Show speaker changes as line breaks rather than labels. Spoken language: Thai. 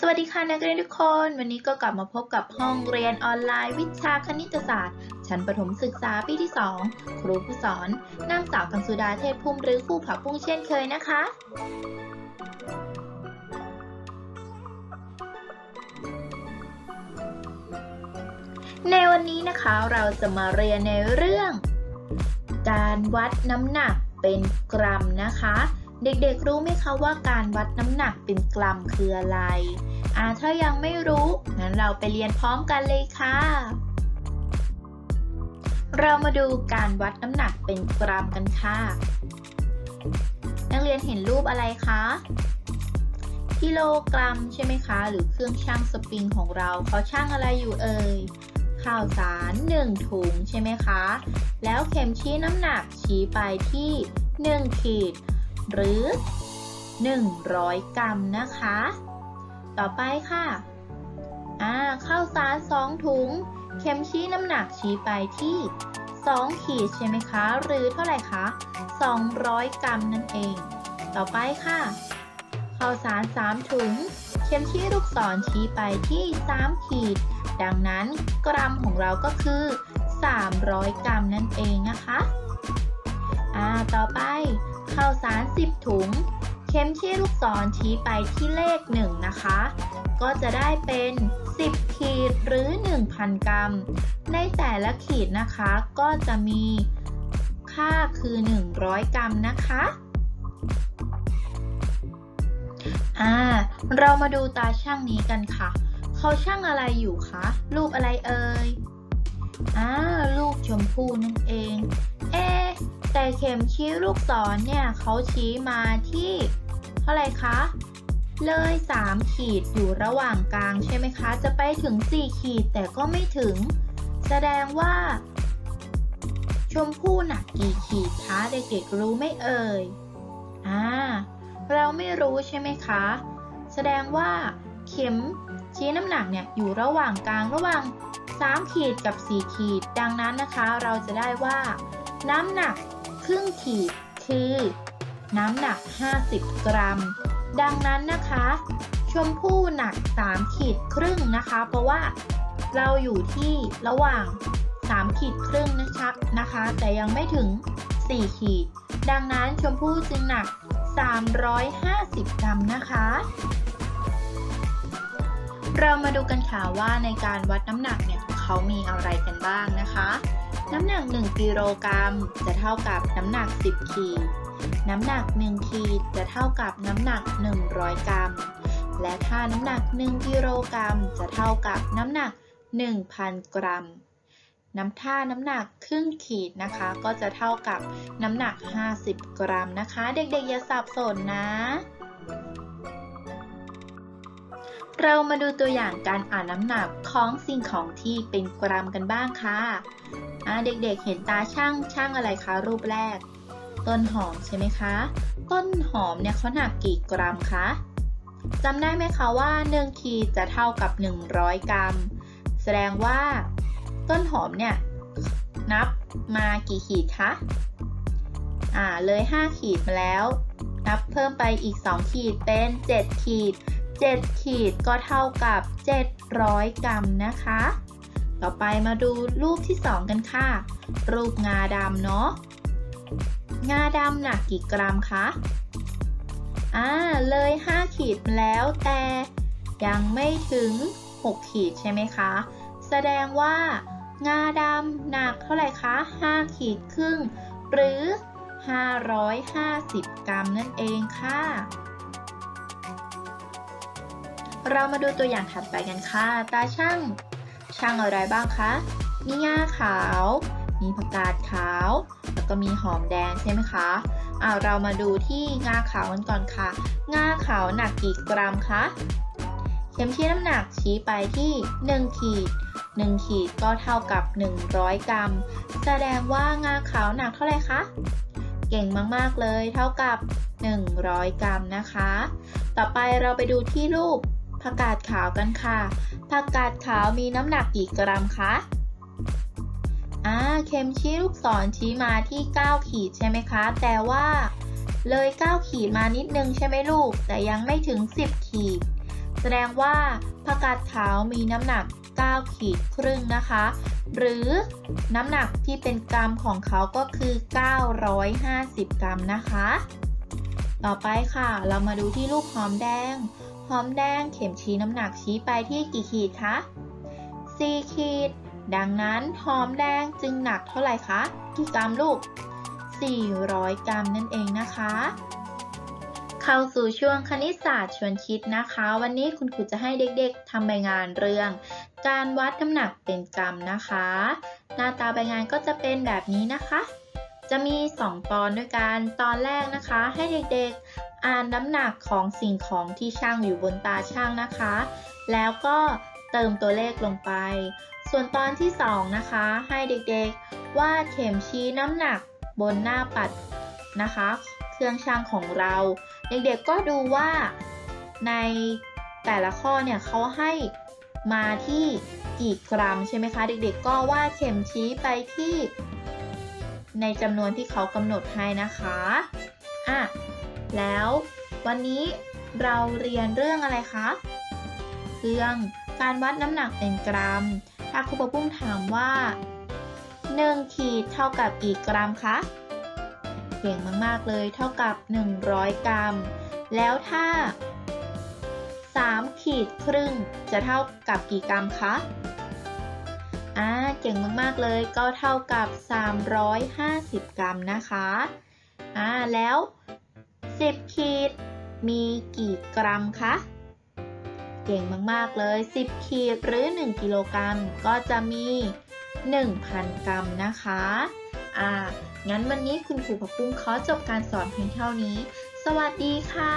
สวัสดีค่ะนักเรียนทุกคน วันนี้ก็กลับมาพบกับห้องเรียนออนไลน์วิชาคณิตศาสตร์ ชั้นประถมศึกษาปีที่ 2 ครูผู้สอนนางสาวกังสุดาเทพพุ่มหรือครูผักปุ้งเช่นเคยนะคะ ในวันนี้นะคะเราจะมาเรียนในเรื่อง การวัดน้ำหนักเป็นกรัมนะคะ เด็กๆ รู้ไหมคะว่าการวัดน้ำหนักเป็นกรัมคืออะไร อ่า ถ้ายังไม่รู้ งั้นเราไปเรียนพร้อมกันเลยค่ะ เรามาดูการวัดน้ำหนักเป็นกรัมกันค่ะ นักเรียนเห็นรูปอะไรคะ กิโลกรัมใช่ไหมคะ หรือเครื่องชั่งสปริงของเราเขาชั่งอะไรอยู่เอ่ย ข้าวสาร 1 ถุงใช่ไหมคะ แล้วเข็มชี้น้ำหนักชี้ไปที่ 1 ขีด หรือ 100 กรัมนะคะ ต่อไปค่ะอ่าข้าวสาร 2 ถุง เข็มชี้น้ำหนักชี้ไปที่ 2 ขีดใช่ไหมคะ หรือเท่าไหร่คะ 200 กรัมนั่นเอง ต่อไปค่ะ ข้าวสาร 3 ถุง เข็มชี้ลูกศรชี้ไปที่ 3 ขีด ดังนั้นกรัมของเราก็คือ 300 กรัมนั่นเองนะคะ อ่า ต่อไป ข้าวสาร 10 ถุง เข็มชี้ลูกศรชี้ไปที่เลข 1 นะคะ ก็จะได้เป็น 10 ขีดหรือ 1,000 กรัม ในแต่ละขีดนะคะก็จะมีค่าคือ 100 กรัมนะคะอ่าเรามาดูตาช่างนี้กันค่ะ เขาช่างอะไรอยู่คะรูปอะไรเอ่ยอ่ารูปชมพูนั่นเอง เอ๊ะ แต่เข็มชี้ลูกศรเนี่ยเขาชี้มาที่เท่าไรคะ เลย 3 ขีดอยู่ระหว่างกลางใช่ไหมคะ จะไปถึง 4 ขีดแต่ก็ไม่ถึง แสดงว่า ชมพู่หนักกี่ขีดคะเด็กๆรู้ไม่เอ่ยอ่าเราไม่รู้ใช่ไหมคะ แสดงว่า เข็มชี้น้ำหนักเนี่ยอยู่ระหว่างกลางระหว่าง 3 ขีดกับ 4 ขีด ดังนั้นนะคะ เราจะได้ว่า น้ำหนัก ครึ่งขีดคือ น้ำหนัก 50 กรัม ดังนั้นนะคะ ชมพู่หนัก 3 ขีดครึ่งนะคะ เพราะว่าเราอยู่ที่ระหว่าง 3 ขีดครึ่งนะคะนะคะ แต่ยังไม่ถึง 4 ขีด ดังนั้นชมพู่จึงหนัก 350 กรัมนะคะ เรามาดูกันค่ะว่าในการวัดน้ำหนักเนี่ยเขามีอะไรกันบ้างนะคะ น้ำหนัก 1 กิโลกรัมจะเท่ากับน้ำหนัก 10 ขีด น้ำหนัก 1 ขีดจะเท่ากับน้ำหนัก 100 กรัม และถ้าน้ำหนัก 1 กิโลกรัมจะเท่ากับน้ำหนัก 1,000 กรัม น้ำท่าน้ำหนักครึ่งขีดนะคะ ก็จะเท่ากับน้ำหนัก 50 กรัมนะคะ เด็กๆอย่าสับสนนะ เรามาดูตัวอย่างการอ่านน้ำหนักของสิ่งของที่เป็นกรัมกันบ้างค่ะอ่าเด็กๆเห็นตาช่างช่างอะไรคะรูปแรก ต้นหอมใช่ไหมคะ ต้นหอมเนี่ยเขาหนักกี่กรัมคะจำได้ไหมคะว่า1ขีดจะเท่ากับ 100 กรัม แสดงว่า ต้นหอมเนี่ยนับมากี่ขีดคะอ่าเลย 5 ขีดมาแล้ว นับเพิ่มไปอีก 2 ขีดเป็น 7 ขีด 7 ขีดก็เท่ากับ 700 กรัมนะคะ ต่อไปมาดูรูปที่ 2 กันค่ะ รูปงาดำเนาะ งาดำหนักกี่กรัมคะอ่าเลย 5 ขีดแล้วแต่ยังไม่ถึง 6 ขีดใช่ไหมคะ แสดงว่า งาดำหนักเท่าไหร่คะ 5 ขีดครึ่ง หรือ 550 กรัมนั่นเองค่ะ เรามาดูตัวอย่างถัดไปกันค่ะ ตาช่าง ช่างอะไรบ้างคะ มีงาขาว มีผักกาดขาว แล้วก็มีหอมแดงใช่ไหมคะอ่าเรามาดูที่งาขาวกันก่อนค่ะ งาขาวหนักกี่กรัมคะ เข็มชี้น้ำหนักชี้ไปที่ 1 ขีด 1 ขีดก็เท่ากับ 100 กรัม แสดงว่างาขาวหนักเท่าไหร่คะ เก่งมากๆเลย เท่ากับ 100 กรัมนะคะ ต่อไปเราไปดูที่รูป ผักกาดขาวกันค่ะ ผักกาดขาวมีน้ำหนักกี่กรัมคะอ่าเข็มชี้ลูกศรชี้มาที่ 9 ขีดใช่ไหมคะ แต่ว่า เลย 9 ขีดมานิดนึงใช่ไหมลูก แต่ยังไม่ถึง 10 ขีด แสดงว่าผักกาดขาวมีน้ำหนัก 9 ขีดครึ่งนะคะ หรือน้ำหนักที่เป็นกรัมของเขาก็คือ 950 กรัมนะคะ ต่อไปค่ะ เรามาดูที่รูปหอมแดง หอมแดงเข็มชี้น้ำหนักชี้ไปที่กี่ขีดคะ4ขีด ดังนั้นหอมแดงจึงหนักเท่าไหร่คะกี่กรัมลูก 400 กรัมนั่นเองนะคะ เข้าสู่ช่วงคณิตศาสตร์ชวนคิดนะคะ วันนี้คุณครูจะให้เด็กๆทำใบงานเรื่อง การวัดน้ำหนักเป็นกรัมนะคะ หน้าตาใบงานก็จะเป็นแบบนี้นะคะ จะมี 2 ตอนด้วยกัน ตอนแรกนะคะ ให้เด็กๆ อ่านน้ำหนักของสิ่งของที่ช่างอยู่บนตาช่างนะคะ แล้วก็เติมตัวเลขลงไป ส่วนตอนที่ 2 นะคะ ให้เด็กๆ วาดเข็มชี้น้ำหนักบนหน้าปัดนะคะ เครื่องช่างของเรา เด็กๆ ก็ดูว่าในแต่ละข้อเนี่ยเขาให้มาที่กี่กรัมใช่ไหมคะ เด็กๆ ก็วาดเข็มชี้ไปที่ ในจำนวนที่เขากำหนดให้นะคะอะแล้ววันนี้เราเรียนเรื่องอะไรคะ เรื่องการวัดน้ำหนักเป็นกรัม ถ้าครูปะปุ้มถามว่า 1 ขีดเท่ากับกี่กรัมคะ เก่งมากๆเลยเท่ากับ 100 กรัม แล้วถ้า 3 ขีดครึ่งจะเท่ากับกี่กรัมคะ อ่าเก่งมากๆเลยก็เท่ากับ 350 กรัมนะคะอ่าแล้ว 10 ขีดมีกี่กรัมคะเก่งมากๆเลย 10 ขีดหรือ 1 กิโลกรัมก็จะมี 1,000 กรัมนะคะอ่างั้นวันนี้คุณครูผักปุ้งขอจบการสอนเพียงเท่านี้ สวัสดีค่ะ